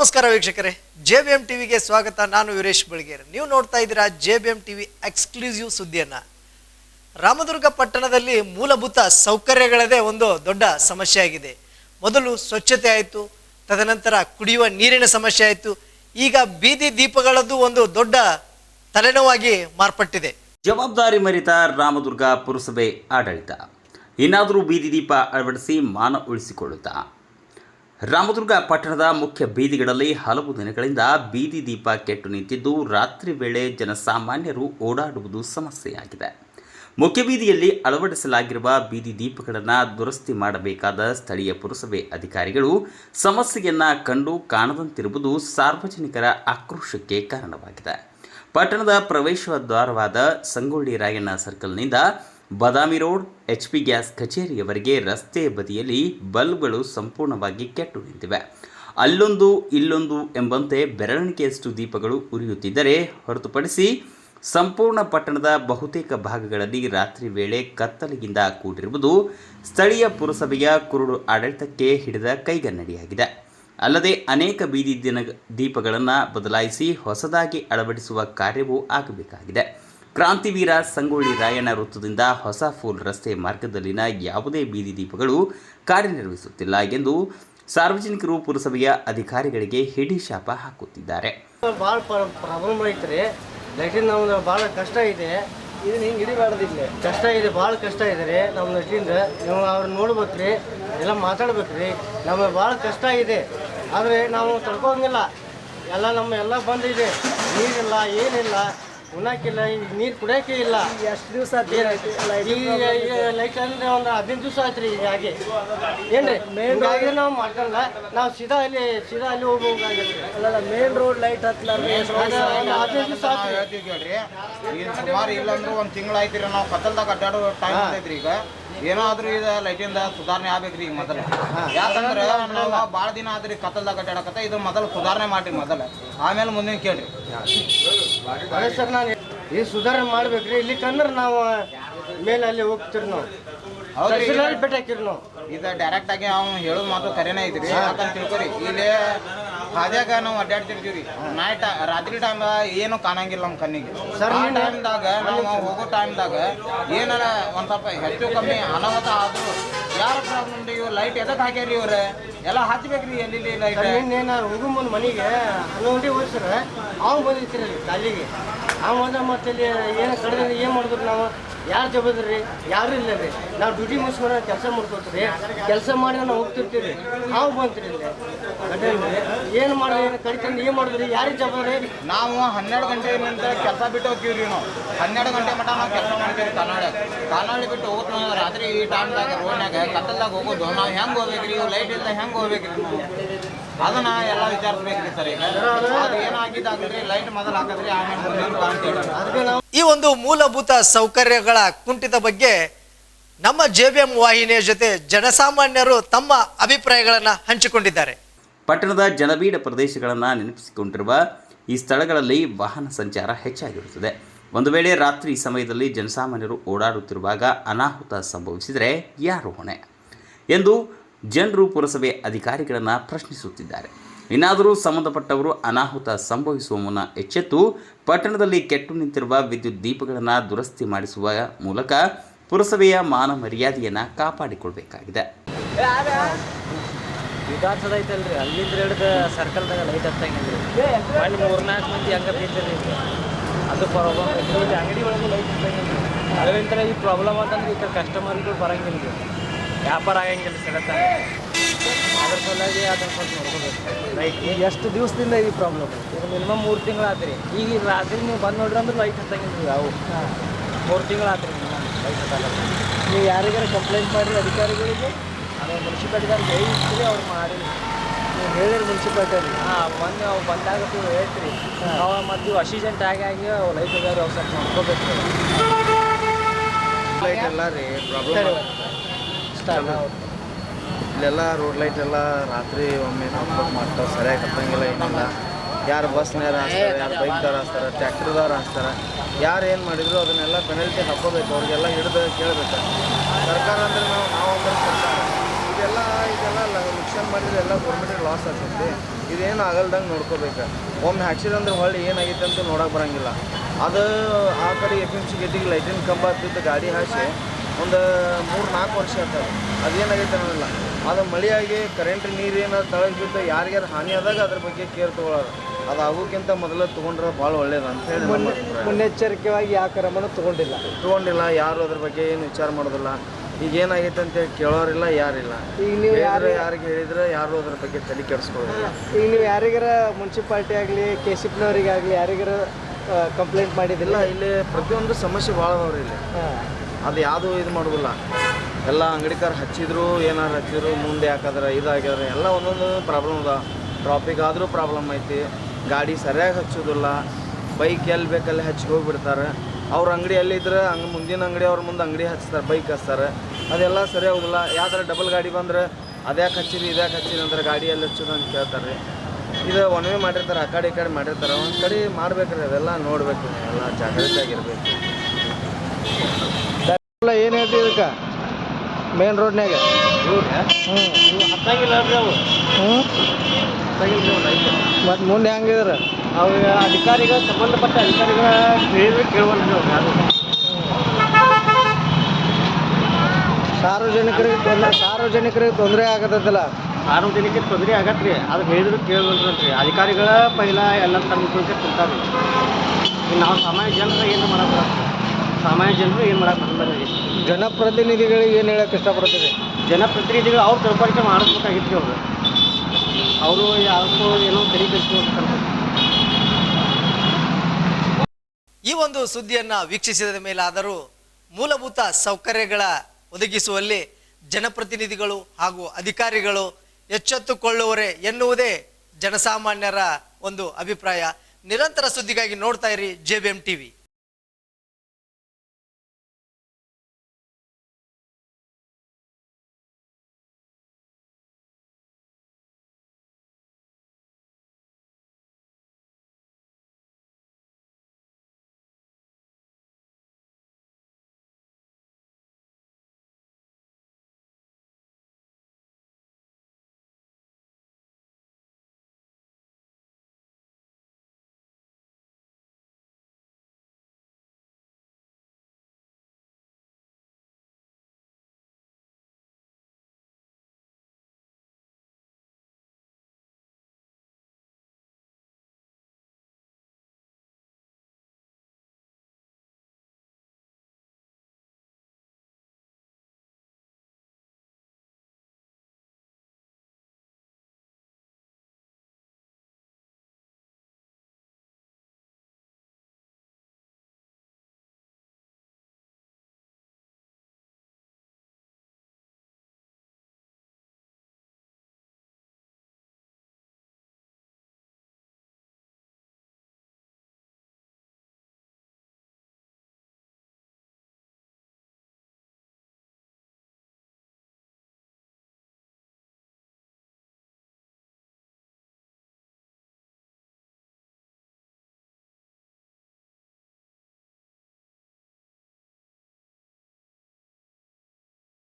ನಮಸ್ಕಾರ ವೀಕ್ಷಕರೇ, J B M ಟಿವಿಗೆ ಸ್ವಾಗತ. ನಾನು ವೀರೇಶ್ ಬೆಳಗೇರ್. ನೀವು ನೋಡ್ತಾ ಇದ್ದೀರಾ J B M TV exclusive ಸುದ್ದಿಯನ್ನ. Ramadurga ಪಟ್ಟಣದಲ್ಲಿ ಮೂಲಭೂತ ಸೌಕರ್ಯಗಳದೇ ಒಂದು ದೊಡ್ಡ ಸಮಸ್ಯೆ ಆಗಿದೆ ಮೊದಲು ಸ್ವಚ್ಛತೆ ಆಯಿತು, ತದನಂತರ ಕುಡಿಯುವ ನೀರಿನ ಸಮಸ್ಯೆ ಆಯಿತು. ಈಗ ಬೀದಿ ದೀಪಗಳದ್ದು ಒಂದು ದೊಡ್ಡ ತಲೆನೋವಾಗಿ ಮಾರ್ಪಟ್ಟಿದೆ. ಜವಾಬ್ದಾರಿ ಮರಿತ ರಾಮದುರ್ಗ ಪುರಸಭೆ ಆಡಳಿತ. ಇನ್ನಾದರೂ ಬೀದಿ ದೀಪ ಅಳವಡಿಸಿ ಮಾನ ಉಳಿಸಿಕೊಳ್ಳುತ್ತಾ? ರಾಮದುರ್ಗ ಪಟ್ಟಣದ ಮುಖ್ಯ ಬೀದಿಗಳಲ್ಲಿ ಹಲವು ದಿನಗಳಿಂದ ಬೀದಿ ದೀಪ ಕೆಟ್ಟು ನಿಂತಿದ್ದು ರಾತ್ರಿ ವೇಳೆ ಜನಸಾಮಾನ್ಯರು ಓಡಾಡುವುದು ಸಮಸ್ಯೆಯಾಗಿದೆ. ಮುಖ್ಯ ಬೀದಿಯಲ್ಲಿ ಅಳವಡಿಸಲಾಗಿರುವ ಬೀದಿ ದೀಪಗಳನ್ನು ದುರಸ್ತಿ ಮಾಡಬೇಕಾದ ಸ್ಥಳೀಯ ಪುರಸಭೆ ಅಧಿಕಾರಿಗಳು ಸಮಸ್ಯೆಯನ್ನು ಕಂಡು ಕಾಣದಂತಿರುವುದು ಸಾರ್ವಜನಿಕರ ಆಕ್ರೋಶಕ್ಕೆ ಕಾರಣವಾಗಿದೆ. ಪಟ್ಟಣದ ಪ್ರವೇಶ ದ್ವಾರವಾದ Sangolli Rayanna ಸರ್ಕಲ್ನಿಂದ Badami road, H P gas ಕಚೇರಿಯವರೆಗೆ ರಸ್ತೆ ಬದಿಯಲ್ಲಿ ಬಲ್ಬ್ಗಳು ಸಂಪೂರ್ಣವಾಗಿ ಕೆಟ್ಟು ನಿಂತಿವೆ. ಅಲ್ಲೊಂದು, ಇಲ್ಲೊಂದು ಎಂಬಂತೆ ಬೆರಳಿಕೆಯಷ್ಟು ದೀಪಗಳು ಉರಿಯುತ್ತಿದ್ದರೆ ಹೊರತುಪಡಿಸಿ ಸಂಪೂರ್ಣ ಪಟ್ಟಣದ ಬಹುತೇಕ ಭಾಗಗಳಲ್ಲಿ ರಾತ್ರಿ ವೇಳೆ ಕತ್ತಲಿಗಿಂದ ಕೂಡಿರುವುದು ಸ್ಥಳೀಯ ಪುರಸಭೆಯ ಕುರುಡು ಆಡಳಿತಕ್ಕೆ ಹಿಡಿದ ಕೈಗನ್ನಡಿಯಾಗಿದೆ. ಅಲ್ಲದೆ ಅನೇಕ ಬೀದಿ ದಿನ ದೀಪಗಳನ್ನು ಬದಲಾಯಿಸಿ ಹೊಸದಾಗಿ ಅಳವಡಿಸುವ ಕಾರ್ಯವೂ ಆಗಬೇಕಾಗಿದೆ. ಕ್ರಾಂತಿವೀರ ಸಂಗೊಳ್ಳಿ ರಾಯಣ್ಣ ವೃತ್ತದಿಂದ ಹೊಸ ಫೂಲ್ ರಸ್ತೆ ಮಾರ್ಗದಲ್ಲಿನ ಯಾವುದೇ ಬೀದಿ ದೀಪಗಳು ಕಾರ್ಯನಿರ್ವಹಿಸುತ್ತಿಲ್ಲ ಎಂದು ಸಾರ್ವಜನಿಕರು ಪುರಸಭೆಯ ಅಧಿಕಾರಿಗಳಿಗೆ ಹಿಡಿ ಶಾಪ ಹಾಕುತ್ತಿದ್ದಾರೆ. ಭಾಳ ಪ್ರಾಬ್ಲಮ್ ಐತ್ರಿ. ಲೈಟಿನ ನಮ್ದು ಭಾಳ ಕಷ್ಟ ಇದೆ. ಇದನ್ನ ಹಿಂಗೆ ಹಿಡಿಬಾರ್ದಿಲ್ಲ ಕಷ್ಟ ಇದೆ ಭಾಳ ಕಷ್ಟ ಇದೆ ರೀ ನಮ್ಮ ಲೈಟಿಂದ ನೀವು ಅವ್ರನ್ನ ನೋಡ್ಬೇಕ್ರಿ, ಎಲ್ಲ ಮಾತಾಡ್ಬೇಕ್ರಿ. ನಮಗೆ ಭಾಳ ಕಷ್ಟ ಇದೆ. ಆದರೆ ನಾವು ತಡ್ಕೋಂಗಿಲ್ಲ ಎಲ್ಲ ನಮ್ಮ ಎಲ್ಲ ಬಂದಿದೆ. ನೀರಿಲ್ಲ, ಏನಿಲ್ಲ. ಉಣ್ಣಕ್ಕಿಲ್ಲ ಈಗ ನೀರು ಕುಡಿಯೋಕೆ ಇಲ್ಲ. ಎಷ್ಟು ದಿವಸ ಈಗ ಲೈಟ್ ಅಂದ್ರೆ ಒಂದು ಹದಿನೈದು ದಿವಸ ಆಯ್ತು ರೀ ಹಾಗೆ. ಏನ್ರಿ? ಹಿಂಗಾಗಿ ನಾವು ಮಾಡ್ಕೊಂಡ ನಾವು ಸೀದಾ ಅಲ್ಲಿ ಸೀದಾ ಅಲ್ಲಿ ಹೋಗ್ಬೇಕಾಗೈತೆ ಅಲ್ಲ ಮೇನ್ ರೋಡ್ ಲೈಟ್ ಹತ್ತಲಾರ್ದೆ ಹದಿನೈದು ದಿವಸ ಆಯ್ತು ಈಗ ಸುಮಾರು ಇಲ್ಲಂದ್ರೂ ಒಂದು ತಿಂಗಳಾಯ್ತು ರೀ ನಾವು ಕತ್ತಲ್ದಾಗ ಅಡ್ಡಾಡೋ ಟೈಮ್ ಆಗ್ತೈತ್ರಿ ಈಗ. ಏನಾದ್ರೂ ಇದು ಲೈಟಿಂದ ಸುಧಾರಣೆ ಆಗ್ಬೇಕ್ರಿ ಈಗ ಮೊದಲು. ಯಾಕಂದ್ರೆ ನಾವು ಭಾಳ ದಿನ ಆದ್ರಿ ಕತ್ತಲ್ದಾಗ ಅಡ್ಡಾಡಕತ್ತ ಇದು ಮೊದಲು ಸುಧಾರಣೆ ಮಾಡ್ರಿ ಮೊದಲು. ಆಮೇಲೆ ಮುಂದಿನ ಕೇಳ್ರಿ. ಅದೇ ಸರ್ ನಾನು ಈ ಸುಧಾರಣೆ ಮಾಡ್ಬೇಕ್ರಿ. ಇಲ್ಲಿ ಕಂದ್ರೆ ನಾವು ಮೇಲೆ ಅಲ್ಲಿ ಹೋಗ್ತಿರ್ ನಾವು. ತಹಸೀಲ್ದಾರ್ ಭೇಟಿ ಹಾಕಿರಿ ನಾವು. ಇದು ಡೈರೆಕ್ಟ್ ಆಗಿ ಅವ್ನು ಹೇಳೋದು ಮಾತು ಕರೆನೇ ಐತ್ರಿ. ಯಾಕಂತ ತಿಳ್ಕೊರಿ. ಇಲ್ಲಿ ಹಾದ್ಯಾಗ ನಾವು ಅಡ್ಡಾಡ್ತಿರ್ತೀವಿ ನೈಟ್ ರಾತ್ರಿ ಟೈಮ್ ಏನು ಕಾಣಂಗಿಲ್ಲ ನಮ್ಮ ಕಣ್ಣಿಗೆ. ಸರ್, ಆ ಟೈಮ್ದಾಗ ನಾವು ಹೋಗೋ ಟೈಮ್ದಾಗ ಏನಾರ ಒಂದು ಸ್ವಲ್ಪ ಹೆಚ್ಚು ಕಮ್ಮಿ ಅನಾಹುತ ಆದ್ರು ಯಾರ ಪ್ರಾಬ್ಲಮ್ ಇವ್ರ ಲೈಟ್ ಎದಕ್ಕೆ ಹಾಕ್ಯಾರಿ ಇವ್ರೆ? ಎಲ್ಲ ಹಚ್ಬೇಕ್ರಿ ಎಲ್ಲಿ ಲೈಟ್ ಹೋಗೋ ಮುಂದೆ ಮನೆಗೆ ಹನ್ನೊಂದು ಗಂಟೆ ಹೋಗಿ ಸರ್ ಅವ್ನು ಬಂದಿರ್ತೀರಿ ಅಲ್ಲಿ ಅವ್ನು ಅವ ಬಂದ ಮತ್ತೆ ಇಲ್ಲಿ ಏನು ಕಡಿದ್ರೆ ಏನು ಮಾಡಿದ್ರು ನಾವು? ಯಾರು ಜವಾಬ್ದಾರಿ? ಯಾರು ಇಲ್ಲ ರೀ. ನಾವು ಡ್ಯೂಟಿ ಮುಗಿಸ್ಕೊಂಡು ಕೆಲಸ ಮಾಡ್ಕೊತೀರಿ ಕೆಲಸ ಮಾಡಿ ನಾವು ಹೋಗ್ತಿರ್ತೀವಿ. ನಾವು ಬಂತ್ರಿ ಇಲ್ಲಿ. ಏನು ಮಾಡಿದ್ರಿ ಕಡಿತಂದು ಏನು ಮಾಡಿದ್ರಿ? ಯಾರಿಗೆ ಜವಾಬ್ದಾರಿ? ನಾವು ಹನ್ನೆರಡು ಗಂಟೆಯಿಂದ ಕೆಲಸ ಬಿಟ್ಟು ಹೋಗ್ತೀವ್ರಿ ನಾವು. ಹನ್ನೆರಡು ಗಂಟೆ ಮಟ್ಟ ನಾವು ಕೆಲಸ ಮಾಡ್ತೀವಿ ಕನ್ನಡ ಕನ್ನಡ ಬಿಟ್ಟು ಹೋಗ್ತು ನಾವು ರಾತ್ರಿ ಈ ಟೈಮ್ದಾಗ ರೋಡ್ನಾಗ ಕತ್ತಲ್ದಾಗ ಹೋಗೋದು. ನಾವು ಹೆಂಗೆ ಹೋಗ್ಬೇಕು ರೀ ಲೈಟ್ ಇಲ್ಲ ಹೆಂಗೆ ಹೋಗ್ಬೇಕ್ರಿ? ನಾವು ಅದನ್ನ ಎಲ್ಲ ವಿಚಾರಿಸ್ಬೇಕ್ರಿ ಸರ್ ಈಗ ಅದು ಲೈಟ್ ಮೊದಲು ಹಾಕಿದ್ರಿ ಆಮೇಲೆ ಈ ಒಂದು ಮೂಲಭೂತ ಸೌಕರ್ಯಗಳ ಕುಂಠಿತ ಬಗ್ಗೆ ನಮ್ಮ ಜೆ ಬಿ ಎಂ ವಾಹಿನಿಯ ಜೊತೆ ಜನಸಾಮಾನ್ಯರು ತಮ್ಮ ಅಭಿಪ್ರಾಯಗಳನ್ನು ಹಂಚಿಕೊಂಡಿದ್ದಾರೆ. ಪಟ್ಟಣದ ಜನಬೀಡ ಪ್ರದೇಶಗಳನ್ನು ನೆನಪಿಸಿಕೊಂಡಿರುವ ಈ ಸ್ಥಳಗಳಲ್ಲಿ ವಾಹನ ಸಂಚಾರ ಹೆಚ್ಚಾಗಿರುತ್ತದೆ. ಒಂದು ವೇಳೆ ರಾತ್ರಿ ಸಮಯದಲ್ಲಿ ಜನಸಾಮಾನ್ಯರು ಓಡಾಡುತ್ತಿರುವಾಗ ಅನಾಹುತ ಸಂಭವಿಸಿದರೆ ಯಾರು ಹೊಣೆ? ಎಂದು ಜನರು ಪುರಸಭೆ ಅಧಿಕಾರಿಗಳನ್ನು ಪ್ರಶ್ನಿಸುತ್ತಿದ್ದಾರೆ. ಇನ್ನಾದರೂ ಸಂಬಂಧಪಟ್ಟವರು ಅನಾಹುತ ಸಂಭವಿಸುವ ಮುನ್ನ ಎಚ್ಚೆತ್ತು ಪಟ್ಟಣದಲ್ಲಿ ಕೆಟ್ಟು ನಿಂತಿರುವ ವಿದ್ಯುತ್ ದೀಪಗಳನ್ನು ದುರಸ್ತಿ ಮಾಡಿಸುವ ಮೂಲಕ ಪುರಸಭೆಯ ಮಾನ ಮರ್ಯಾದೆಯನ್ನು ಕಾಪಾಡಿಕೊಳ್ಬೇಕಾಗಿದೆ. ವಿಧಾನಸೌಧ ಐತಲ್ರಿ ಅಲ್ಲಿಂದ ಹಿಡಿದು ಸರ್ಕಲ್ದಾಗ ಲೈಟ್ ಹತ್ತಂಗಿಲ್ಲ ಮಾಡಿ ಮೂರ್ನಾಲ್ಕು ಮಂದಿ ಹಂಗೆ ಬಿದ್ದಿರಿ ಅದು ಪ್ರಾಬ್ಲಮ್ ಇಲ್ಲಿ ಅಂಗಡಿ ಒಳಗೆ ಲೈಟ್ ಹತ್ತಂಗಿಲ್ಲ ಅದರಿಂದ ಈ ಪ್ರಾಬ್ಲಮ್ ಅಂತಂದ್ರೆ ಈ ಥರ ಕಸ್ಟಮರ್ಗಳು ಬರಂಗಿಲ್ಲ ರೀ ವ್ಯಾಪಾರ ಆಗಂಗಿಲ್ಲ ಸಡತ್ತ ಅದ್ರ ಸಲುವಾಗಿ ಅದನ್ನ ಸ್ವಲ್ಪ ನೋಡ್ಕೋಬೇಕು. ಲೈಟ್ ಈಗ ಎಷ್ಟು ದಿವಸದಿಂದ ಈ ಪ್ರಾಬ್ಲಮ್ ಈಗ ಮಿನಿಮಮ್ ಮೂರು ತಿಂಗಳು ಆತ್ರಿ ಈಗ ಈ ರಾತ್ರಿ ನೀವು ಬಂದು ನೋಡ್ರಿ ಅಂದ್ರೆ ಲೈಟ್ ಹತ್ತಂಗಿಲ್ಲ ರೀ ಅವು ಮೂರು ತಿಂಗಳು ಆತ್ರಿ ಮಿನಿಮಮ್ ಲೈಟ್ ಹತ್ತಲ್ಲ ನೀವು ಯಾರಿಗಾರ ಕಂಪ್ಲೇಂಟ್ ಮಾಡಿರಿ ಅಧಿಕಾರಿಗಳಿಗೆ? ಅದು ಮುನ್ಸಿಪಾಲ್ಟಿದವ್ರಿಗೆ ಹೇಳ್ತೀರಿ ಅವ್ರು ಮಾಡಿ ನೀವು ಹೇಳಿರಿ ಮುನ್ಸಿಪಾಲ್ಟಿ ಹಾಂ ಬಂದು ಅವು ಬಂದಾಗ ನೀವು ಹೇಳ್ತೀರಿ. ಅವ ಮತ್ತು ಇವು ಅಸಿಜೆಂಟ್ ಆಗಿ ಆಗಿ ಅವು ಲೈಟ್ ಇದಾವೆ ಅವು ಸ್ವಲ್ಪ ನೋಡ್ಕೋಬೇಕು. ಲೈಟ್ ಎಲ್ಲ ರೀ ಪ್ರಾಬ್ಲಮ್ ಇಲ್ಲೆಲ್ಲ ರೋಡ್ ಲೈಟ್ ಎಲ್ಲ ರಾತ್ರಿ ಒಮ್ಮೆ ಮಾಡ್ತಾವೆ ಸರಿಯಾಗಿ ಹತ್ತಂಗಿಲ್ಲ ಏನಿಲ್ಲ. ಯಾರು ಬಸ್ನಾರ ಹಾಸ್ತಾರೆ ಯಾರು ಬೈಕ್ದವ್ರು ಹಾಸ್ತಾರೆ ಟ್ಯಾಕ್ಟ್ರಿದವ್ರು ಹಾಸ್ತಾರೆ ಯಾರು ಏನು ಮಾಡಿದ್ರು ಅದನ್ನೆಲ್ಲ ಪೆನಲ್ಟಿ ಹಾಕೋಬೇಕು ಅವ್ರಿಗೆಲ್ಲ ಹಿಡಿದು ಕೇಳಬೇಕು. ಸರ್ಕಾರ ಅಂದ್ರೆ ನಾವು ನಾವು ಅಂದ್ರೆ ಸರ್ಕಾರ. ಇದೆಲ್ಲ ಇದೆಲ್ಲ ಲಕ್ಷನ್ ಮಾಡಿದ್ರೆ ಎಲ್ಲ ಗೌರ್ಮೆಂಟಿಗೆ ಲಾಸ್ ಆಗ್ತೈತಿ. ಇದೇನು ಆಗಲ್ದಂಗೆ ನೋಡ್ಕೋಬೇಕು. ಒಮ್ಮೆ ಹಾಕ್ಸಿದಂದ್ರೆ ಹೊಳ್ಳಿ ಏನಾಗೈತೆ ಅಂತ ನೋಡೋಕೆ ಬರಂಗಿಲ್ಲ. ಅದು ಆ ಕಡೆ ಎಫ್ ಎಂ ಸಿ ಗೇಟಿಗೆ ಲೈಟಿನ ಕಂಬ ಹತ್ತಿದ್ದು ಗಾಡಿ ಹಾಸಿ ಒಂದು ಮೂರು ನಾಲ್ಕು ವರ್ಷ ಆಗ್ತದೆ. ಅದೇನಾಗೈತೆ ಅನ್ನೋದಿಲ್ಲ ಅದು ಮಳೆಯಾಗಿ ಕರೆಂಟ್ ನೀರು ಏನಾದ್ರು ತಳಗೆ ಬಿದ್ದು ಯಾರಿಗಾರು ಹಾನಿ ಆದಾಗ ಅದ್ರ ಬಗ್ಗೆ ಕೇರ್ ತೊಗೊಳೋದು. ಅದು ಆಗೋಕ್ಕಿಂತ ಮೊದಲು ತೊಗೊಂಡ್ರೆ ಭಾಳ ಒಳ್ಳೇದು ಅಂತ ಹೇಳಿ. ಮುನ್ನೆಚ್ಚರಿಕೆಯಾಗಿ ಯಾವ ಕ್ರಮನೂ ತೊಗೊಂಡಿಲ್ಲ. ತೊಗೊಂಡಿಲ್ಲ ಯಾರು ಅದ್ರ ಬಗ್ಗೆ ಏನು ವಿಚಾರ ಮಾಡೋದಿಲ್ಲ. ಈಗ ಏನಾಗೈತೆ ಅಂತೇಳಿ ಕೇಳೋರಿಲ್ಲ ಯಾರಿಲ್ಲ. ಈಗ ನೀವು ಯಾರು ಯಾರಿಗೆ ಹೇಳಿದ್ರೆ ಯಾರು ಅದ್ರ ಬಗ್ಗೆ ತಲೆ ಕೆಡಿಸ್ಕೊಳ್ಳೋದಿಲ್ಲ. ಈಗ ನೀವು ಯಾರಿಗಾರ ಮುನ್ಸಿಪಾಲ್ಟಿ ಆಗಲಿ ಕೆ ಸಿ ಪಿನವರಿಗಾಗಲಿ ಯಾರಿಗಾರ ಕಂಪ್ಲೇಂಟ್ ಮಾಡಿದಿಲ್ಲ ಇಲ್ಲಿ ಪ್ರತಿಯೊಂದು ಸಮಸ್ಯೆ ಭಾಳ ಅದಾವ್ರಿ ಇಲ್ಲಿ. ಅದು ಯಾವುದೂ ಇದು ಮಾಡೋದಿಲ್ಲ. ಎಲ್ಲ ಅಂಗಡಿಕಾರ ಹಚ್ಚಿದ್ರು, ಏನಾರು ಹಚ್ಚಿದ್ರು, ಮುಂದೆ ಯಾಕಂದ್ರೆ ಇದಾಗ್ಯಾದ್ರೆ ಎಲ್ಲ ಒಂದೊಂದು ಪ್ರಾಬ್ಲಮ್ ಅದ. ಟ್ರಾಫಿಕ್ ಆದರೂ ಪ್ರಾಬ್ಲಮ್ ಐತಿ. ಗಾಡಿ ಸರಿಯಾಗಿ ಹಚ್ಚೋದಿಲ್ಲ. ಬೈಕ್ ಎಲ್ಲಿ ಬೇಕಲ್ಲಿ ಹಚ್ಚಿ ಹೋಗಿಬಿಡ್ತಾರೆ. ಅವ್ರ ಅಂಗಡಿ ಎಲ್ಲಿದ್ರೆ ಹಂಗೆ ಮುಂದಿನ ಅಂಗಡಿ ಅವ್ರ ಮುಂದೆ ಅಂಗಡಿ ಹಚ್ತಾರೆ ಬೈಕ್ ಹಚ್ತಾರೆ ಅದೆಲ್ಲ ಸರಿ ಆಗೋದಿಲ್ಲ. ಯಾವ್ದಾರ ಡಬಲ್ ಗಾಡಿ ಬಂದ್ರೆ, ಅದ್ಯಾಕೆ ಹಚ್ಚಿರಿ, ಇದ್ಯಾಕೆ ಹಚ್ಚಿರಿ ಅಂದ್ರೆ ಗಾಡಿ ಎಲ್ಲಿ ಹಚ್ಚೋದು ಅಂತ ಕೇಳ್ತಾರೆ ಇದು ಒನ್ ಮಾಡಿರ್ತಾರೆ, ಆ ಕಡೆ ಈ ಕಡೆ ಮಾಡಿರ್ತಾರೆ. ಒಂದು ಕಡೆ ಮಾಡ್ಬೇಕ್ರಿ ಅದೆಲ್ಲ ನೋಡ್ಬೇಕು ಎಲ್ಲ ಜಾಗ್ರತೆಯಾಗಿರ್ಬೇಕು. ಏನು ಹೇಳ್ತೀವಿ ಇದಕ್ಕೆ? ಮೇನ್ ರೋಡ್ನ್ಯಾಗ ಹತ್ತಾಗಿಲ್ಲ ರೀ ಅವು ಹ್ಞೂ ಮತ್ತು ಮುಂದೆ ಹೆಂಗಿದ್ರ? ಅವು ಅಧಿಕಾರಿಗಳು ಸಂಬಂಧಪಟ್ಟ ಅಧಿಕಾರಿಗಳ ಹೇಳಿದ್ರೆ ಯಾರು ಸಾರ್ವಜನಿಕರಿಗೆ ತೊಂದರೆ ಸಾರ್ವಜನಿಕರಿಗೆ ತೊಂದರೆ ಆಗತ್ತಲ್ಲ. ಸಾರ್ವಜನಿಕರಿಗೆ ತೊಂದರೆ ಆಗತ್ತೆ ರೀ ಅದು ಹೇಳಿದ್ರು ಕೇಳಲ್ರಿ ಅಧಿಕಾರಿಗಳ ಪೈಲ ಎಲ್ಲ ತಮ್ಮ ತಿಂತಾರೆ ನಾವು ಸಾಮಾನ್ಯ ಜನರು ಏನು ಮಾಡಕ್ಕೆ ಸಾಮಾನ್ಯ ಜನರು ಏನು ಮಾಡಕ್ಕೆ ಬರಲ್ಲ ಜನಪ್ರತಿನಿಧಿಗಳಿಗೆ ಏನು ಹೇಳಕ್ಕೆ ಇಷ್ಟಪಡ್ತೀವಿ ಜನಪ್ರತಿನಿಧಿಗಳು ಅವ್ರು ತಿಳ್ಕೊಳಿಕೆ ಮಾಡಿಸ್ಬೇಕಾಗಿತ್ತು ಅವರು ಅವರು ಯಾವತ್ತೂ ಏನೋ ತಲೆ ಈ ಒಂದು ಸುದ್ದಿಯನ್ನ ವೀಕ್ಷಿಸಿದ ಮೇಲಾದರೂ ಮೂಲಭೂತ ಸೌಕರ್ಯಗಳ ಒದಗಿಸುವಲ್ಲಿ ಜನಪ್ರತಿನಿಧಿಗಳು ಹಾಗೂ ಅಧಿಕಾರಿಗಳು ಎಚ್ಚೆತ್ತುಕೊಳ್ಳುವರೆ ಎನ್ನುವುದೇ ಜನಸಾಮಾನ್ಯರ ಒಂದು ಅಭಿಪ್ರಾಯ. ನಿರಂತರ ಸುದ್ದಿಗಾಗಿ ನೋಡ್ತಾ ಇರಿ ಜೆ ಬಿ ಎಂ ಟಿವಿ.